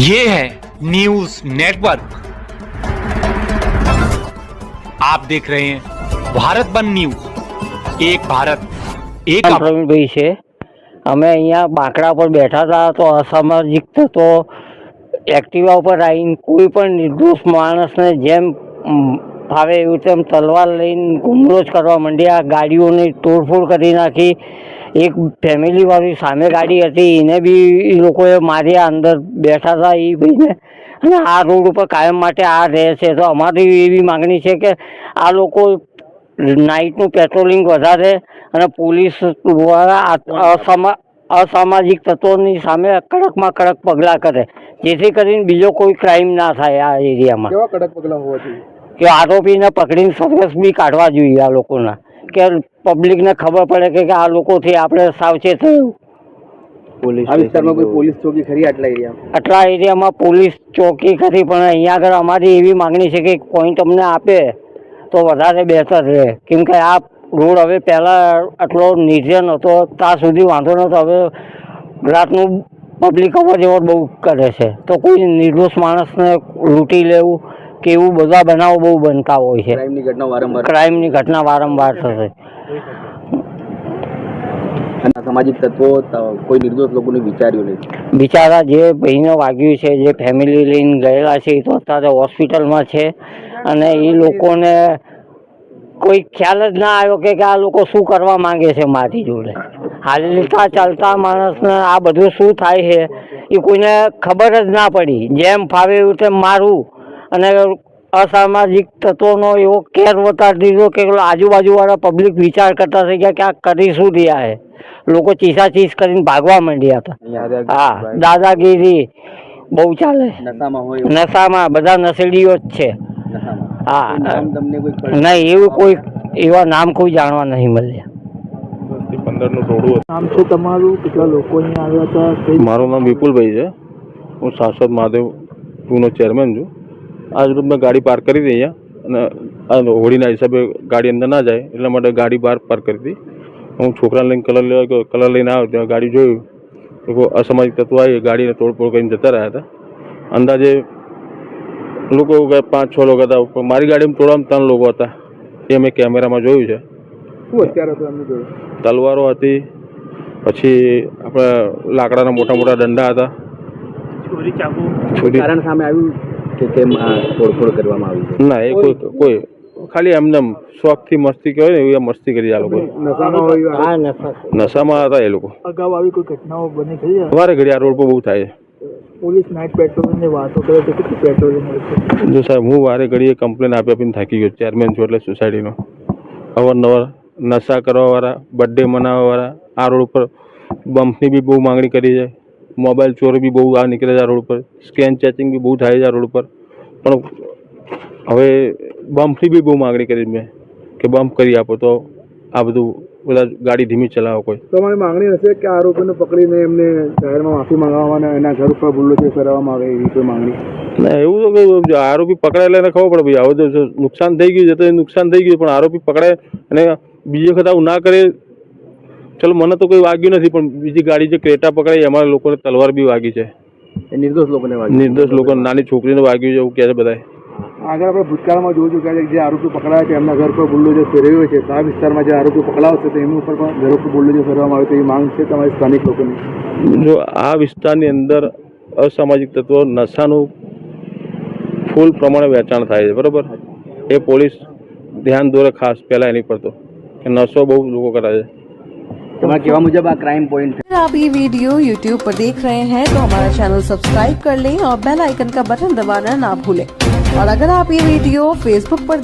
ये है news network आप देख रहे हैं भारत बंद न्यूज एक भारत एक નામ आवाज। પ્રવીણભાઈ છે અમે અહીંયા બાંકડા પર બેઠા હતા તો અસામાજિક તત્વો એક્ટિવા ઉપર આવીને કોઈ પણ નિર્દોષ માણસને જેમ ઉમ, ફાવે એવું તેમ તલવાર લઈને ગુમરોજ કરવા માંડ્યા. ગાડીઓની તોડફોડ કરી નાખી. એક ફેમિલીવાળી સામે ગાડી હતી. એને બી એ લોકોએ માર્યા, અંદર બેઠા હતા એ ભાઈને અને આ રોડ ઉપર કાયમ માટે આ રહે છે. તો અમારી એવી માગણી છે કે આ લોકો નાઇટનું પેટ્રોલિંગ વધારે અને પોલીસ દ્વારા અસામાજિક તત્વોની સામે કડકમાં કડક પગલાં કરે. જેથી કરીને બીજો કોઈ ક્રાઇમ ના થાય આ એરિયામાં. કડક પગલાં હોવા જોઈએ? કે આરોપીને પકડીને સરઘસ બી કાઢવા જોઈએ આ લોકોના. કે પબ્લિકને ખબર પડે કે આ લોકોથી આપણે સાવચેત થયું. આ વિસ્તારમાં કોઈ પોલીસ ચોકી ખરી આટલા એરિયામાં? પોલીસ ચોકી કરી પણ અહીંયા આગળ અમારી એવી માગણી છે કે કોઈ પોઈન્ટ અમને આપે તો વધારે બહેતર રહે. કેમ કે આ રોડ હવે પહેલાં આટલો નિર્જન હતો ત્યાં સુધી વાંધો નહોતો. હવે રાતનું પબ્લિક અવર જવર બહુ કરે છે. તો કોઈ નિર્દોષ માણસને લૂંટી લેવું કે એવું બધા બનાવો બહુ બનતા હોય છે. ક્રાઇમની ઘટના વારંવાર. થશે. અને સામાજિક તત્વો કોઈ નિર્દોષ લોકોને વિચાર્યું નહીં. બિચારા જે બહેનો વાગ્યું છે જે ફેમિલી લઈને ગયેલા છે એ તો અત્યારે હોસ્પિટલમાં છે. અને એ લોકોને કોઈ ખ્યાલ જ ના આવ્યો કે આ લોકો શું કરવા માંગે છે મારી જોડે. હાલતા ચાલતા માણસને આ બધું શું થાય છે એ કોઈને ખબર જ ના પડી. જેમ ફાવે એવું તેમ મારવું અને અસામાજિક તત્વોનો એવો કેર વતાર દીધો કે આજુબાજુવાળા પબ્લિક વિચાર કરતા થઈ ગયા કે આ કરી શું રહ્યા હે? લોકો ચીસાચીસ કરીને ભાગવા માંડ્યા હતા. હા દાદાગીરી બહુ ચાલે. નશામાં હોય એવું. નશામાં બધા નશેડીઓ જ છે. હા નહીં એવું કોઈ એવા નામ કોઈ જાણવા નહીં મળ્યા. દસથી પંદરનું ટોળું હતું. નામ છે તમારું? કેટલા લોકો અહીંયા આવ્યા હતા? મારું નામ વિપુલભાઈ છે. હું સાંસદ મહાદેવ ટુનો ચેરમેન છું. આજ જ મેં ગાડી પાર્ક કરી હતી અહીંયા. અને આ હોળીના હિસાબે ગાડી અંદર ના જાય એટલા માટે ગાડી બહાર પાર્ક કરી હતી. હું છોકરાને લઈને કલર લેવા ગયો કલર લઈને આવ્યો ત્યાં ગાડી જોયું. તો કોઈ અસામાજિક તત્વો આવી ગાડીને તોડફોડ કરીને જતા રહ્યા હતા. અંદાજે લોકો પાંચ છ લોકો હતા પણ મારી ગાડીમાં તોડવામાં ત્રણ લોકો હતા. એ મેં કેમેરામાં જોયું છે. તલવારો હતી પછી આપણે લાકડાના મોટા મોટા દંડા હતા. કોઈ છોરી કારણ સામે આવ્યું કે કેમ આ તોડફોડ કરવામાં આવી છે? ના એ કોઈ કોઈ ખાલી એમને એમ શોખથી મસ્તી કહેવાય ને એવી મસ્તી કરી આ લોકો. નશામાં હોય હા નશા. નશામાં હતા એ લોકો. અગાઉ આવી કોઈ ઘટનાઓ બની થઈ અમારે ઘડી આ રોડ પર બહુ થાય પોલીસ નાઇટ પેટ્રોલિંગ વાતો કરે છે કેટલી પેટ્રોલિંગ હોય છે? છે જો સાહેબ હું વારે ઘડીએ કમ્પ્લેન આપી આપીને થાકી ગયો ચેરમેન છું એટલે સોસાયટીનો. અવારનવાર નશા કરવાવાળા બર્થડે મનાવવાવાળા આ રોડ ઉપર બમ્પની બી બહુ માંગણી કરી છે. મોબાઈલ ચોરી બી બહુ આ નીકળે છે આ રોડ પર સ્કેન ચેચિંગ બી બહુ થાય છે આ રોડ પર પણ હવે બમ્પની બી બહુ માંગણી કરી મેં કે બમ્પ કરી આપો તો આ બધું બધા ગાડી ધીમી ચલાવો કોઈ. તમારી માંગણી હશે કે આરોપીને પકડીને એમને જાહેરમાં માફી માંગવામાં એના ઘર ઉપર ભૂલો છે કરવામાં આવે એવી કોઈ માંગણી? ના એવું તો કઈ આરોપી પકડાયેલા એને ખબર પડે ભાઈ હવે જો નુકસાન થઈ ગયું છે તો એ નુકસાન થઈ ગયું પણ આરોપી પકડાય અને બીજી વખત આવું ના કરે ચલો મને તો કોઈ વાગ્યું નથી પણ બીજી ગાડી જે ક્રેટા પકડાઈ અમારા લોકોને તલવાર બી વાગી છે. એ નિર્દોષ લોકોને નિર્દોષ લોકો નાની છોકરીને વાગ્યું છે એવું કહે છે બધા આગળ આપણે ભૂતકાળમાં જોવું છું કે જે આરોપી પકડાયા છે એમના ઘર પર બુલ્ડોજર ફેરવ્યો છે તો આ વિસ્તારમાં જે આરોપી પકડાવશે તો એમની ઉપર પણ ઘર પર બુલ્ડોજર ફેરવામાં આવે તો એ માંગ છે તમારી સ્થાનિક લોકોની? જો આ વિસ્તારની અંદર અસામાજિક તત્વો નશાનું ફૂલ પ્રમાણે વેચાણ થાય છે બરાબર? એ પોલીસ ધ્યાન દોરે ખાસ પહેલાં એની પર તો કે નશો બહુ લોકો કરાય છે. तुम्हारा क्या मुझे क्राइम पॉइंट अगर आप ये वीडियो यूट्यूब पर देख रहे हैं तो हमारा चैनल सब्सक्राइब कर लें और बेल आइकन का बटन दबाना ना भूलें और अगर आप ये वीडियो फेसबुक पर